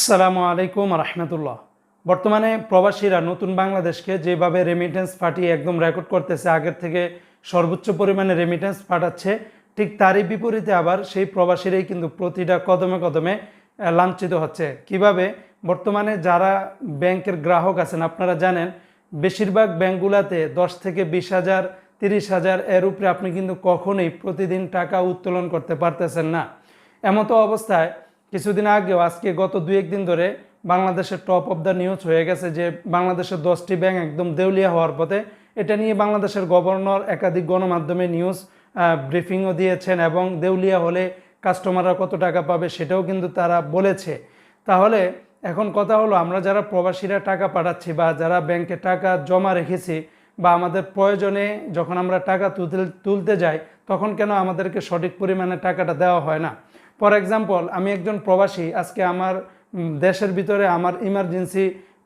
আসসালামু আলাইকুম রহমতুল্লাহ। বর্তমানে প্রবাসীরা নতুন বাংলাদেশকে যেভাবে রেমিটেন্স পাঠিয়ে একদম রেকর্ড করতেছে, আগের থেকে সর্বোচ্চ পরিমাণে রেমিটেন্স পাঠাচ্ছে, ঠিক তারই বিপরীতে আবার সেই প্রবাসীরাই কিন্তু প্রতিটা কদমে কদমে লাঞ্ছিত হচ্ছে। কীভাবে? বর্তমানে যারা ব্যাংকের গ্রাহক আছেন, আপনারা জানেন, বেশিরভাগ ব্যাংকগুলোতে দশ থেকে বিশ হাজার, তিরিশ হাজার এর উপরে আপনি কিন্তু কখনোই প্রতিদিন টাকা উত্তোলন করতে পারতেছেন না। এমতো অবস্থায় কিছুদিন আগেও, আজকে গত দু একদিন ধরে বাংলাদেশের টপ অফ দ্য নিউজ হয়ে গেছে যে বাংলাদেশের দশটি ব্যাংক একদম দেউলিয়া হওয়ার পথে এটা নিয়ে বাংলাদেশের গভর্নর একাধিক গণমাধ্যমে নিউজ ব্রিফিংও দিয়েছেন এবং দেউলিয়া হলে কাস্টমাররা কত টাকা পাবে সেটাও কিন্তু তারা বলেছে। তাহলে এখন কথা হলো, আমরা যারা প্রবাসীরা টাকা পাঠাচ্ছি বা যারা ব্যাংকে টাকা জমা রেখেছি বা আমাদের প্রয়োজনে যখন আমরা টাকা তুলতে তুলতে যাই, তখন কেন আমাদেরকে সঠিক পরিমাণে টাকাটা দেওয়া হয় না? ফর এক্সাম্পল আমি একজন প্রবাসী, আজকে আমার দেশের ভিতরে আমার ইমার্জেন্সি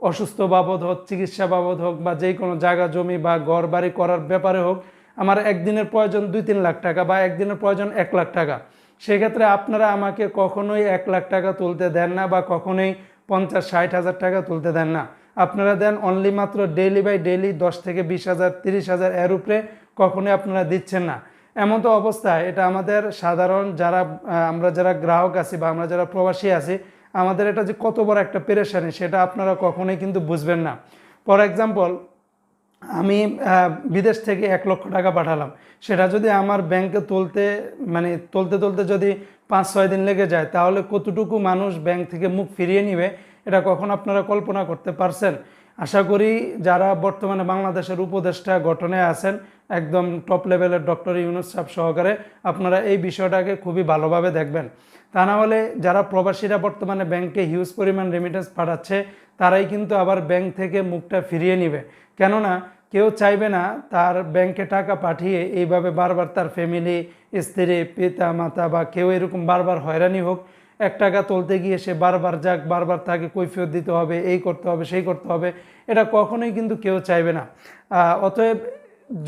অসুস্থ বাবদ হোক, চিকিৎসা বাবদ হোক, বা যেই কোনো জায়গা, জমি বা ঘর, বাড়ি করার ব্যাপারে হোক, আমার একদিনের প্রয়োজন দুই তিন লাখ টাকা বা একদিনের প্রয়োজন এক লাখ টাকা। সেক্ষেত্রে আপনারা আমাকে কখনোই এক লাখ টাকা তুলতে দেন না বা কখনোই পঞ্চাশ, ষাট হাজার টাকা তুলতে দেন না। আপনারা দেন অনলি মাত্র ডেইলি বাই ডেইলি দশ থেকে বিশ হাজার, তিরিশ হাজার এর উপরে কখনোই আপনারা দিচ্ছেন না। এমন তো অবস্থায় এটা আমাদের সাধারণ যারা আমরা যারা গ্রাহক আছি বা আমরা যারা প্রবাসী আছি, আমাদের এটা যে কত বড় একটা পেরেশানি, সেটা আপনারা কখনোই কিন্তু বুঝবেন না। ফর এক্সাম্পল আমি বিদেশ থেকে এক লক্ষ টাকা পাঠালাম, সেটা যদি আমার ব্যাংকে তুলতে মানে তুলতে তুলতে যদি পাঁচ ছয় দিন লেগে যায়, তাহলে কতটুকু মানুষ ব্যাংক থেকে মুখ ফিরিয়ে নিবে, এটা কখন আপনারা কল্পনা করতে পারছেন? আশা করি যারা বর্তমানে বাংলাদেশের উপদেষ্টা গঠনে আছেন, একদম টপ লেভেলের ডক্টর ইউনুস সাহেব সহকারে আপনারা এই বিষয়টাকে খুবই ভালোভাবে দেখবেন। তা না হলে যারা প্রবাসীরা বর্তমানে ব্যাংকে হিউজ পরিমাণ রেমিটেন্স পাঠাচ্ছে, তারাই কিন্তু আবার ব্যাংক থেকে মুখটা ফিরিয়ে নিবে। কেননা কেউ চাইবে না তার ব্যাংকে টাকা পাঠিয়ে এইভাবে বারবার তার ফ্যামিলি স্ত্রী, পিতা, মাতা বা কেউ এরকম বারবার হয়রানি হোক এক টাকা তুলতে গিয়ে সে বারবার যাক, বারবার তাকে কৈফিয়ত দিতে হবে, এই করতে হবে, সেই করতে হবে, এটা কখনোই কিন্তু কেউ চাইবে না। অতএব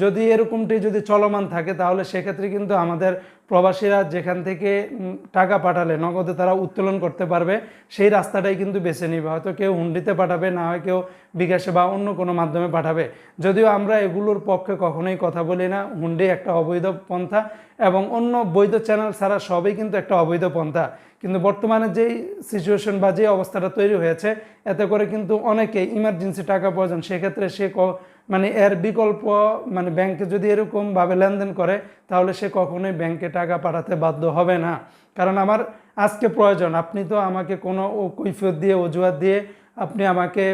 যদি এরকমটি যদি চলমান থাকে, তাহলে সেক্ষেত্রে কিন্তু আমাদের প্রবাসীরা যেখান থেকে টাকা পাঠালে, নগদে তারা উত্তোলন করতে পারবে, সেই রাস্তাটাই কিন্তু বেছে নিবে। হয়তো কেউ হুন্ডিতে পাঠাবে, না হয় কেউ বিকাশে বা অন্য কোনো মাধ্যমে পাঠাবে। যদিও আমরা এগুলোর পক্ষে কখনোই কথা বলি না। হুন্ডি একটা অবৈধ পন্থা এবং অন্য বৈধ চ্যানেল ছাড়া সবই কিন্তু একটা অবৈধ পন্থা। কিন্তু বর্তমানে যেই সিচুয়েশন বা যে অবস্থাটা তৈরি হয়েছে, এতে করে কিন্তু অনেকে ইমার্জেন্সি টাকা প্রয়োজন। সেক্ষেত্রে সে ক- মানে এর বিকল্প মানে ব্যাংকে যদি এরকমভাবে লেনদেন করে, তাহলে সে কখনোই ব্যাংকে টাকা পাঠাতে বাধ্য হবে না। কারণ আমার আজকে প্রয়োজন। আপনি তো আমাকে কোনো কৈফিয়ত দিয়ে, অজুহাত দিয়ে আপনি আমাকে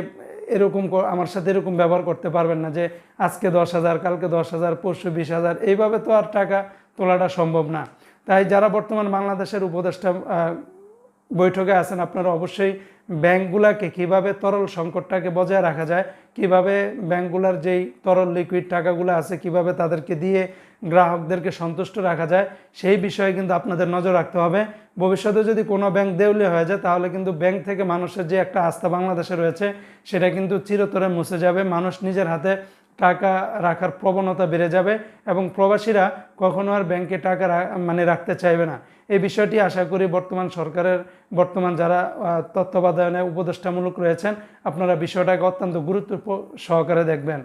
এরকম আমার সাথে এরকম ব্যবহার করতে পারবেন না যে আজকে দশ হাজার, কালকে দশ হাজার, পরশু বিশ হাজার। এইভাবে তো আর টাকা তোলাটা সম্ভব না। তাই যারা বর্তমান বাংলাদেশের উপদেষ্টা বৈঠকে আছেন, আপনারা অবশ্যই ব্যাংকগুলাকে কীভাবে তরল সংকটটাকে বজায় রাখা যায়, কীভাবে ব্যাংকগুলার যেই তরল লিকুইড টাকাগুলো আছে, কীভাবে তাদেরকে দিয়ে গ্রাহকদেরকে সন্তুষ্ট রাখা যায়, সেই বিষয়ে কিন্তু আপনাদের নজর রাখতে হবে। ভবিষ্যতে যদি কোনো ব্যাংক দেউলিয়া হয়ে যায়, তাহলে কিন্তু ব্যাংক থেকে মানুষের যে একটা আস্থা বাংলাদেশে রয়েছে, সেটা কিন্তু চিরতরে মুছে যাবে। মানুষ নিজের হাতে টাকা রাখার প্রবণতা বেড়ে যাবে এবং প্রবাসীরা কখনো আর ব্যাংকে টাকা মানে রাখতে চাইবে না। এই বিষয়টি আশা করি বর্তমান সরকারের, বর্তমান যারা তত্ত্বাবধানে উপদেষ্টামূলক রয়েছেন, আপনারা বিষয়টাকে অত্যন্ত গুরুত্ব সহকারে দেখবেন।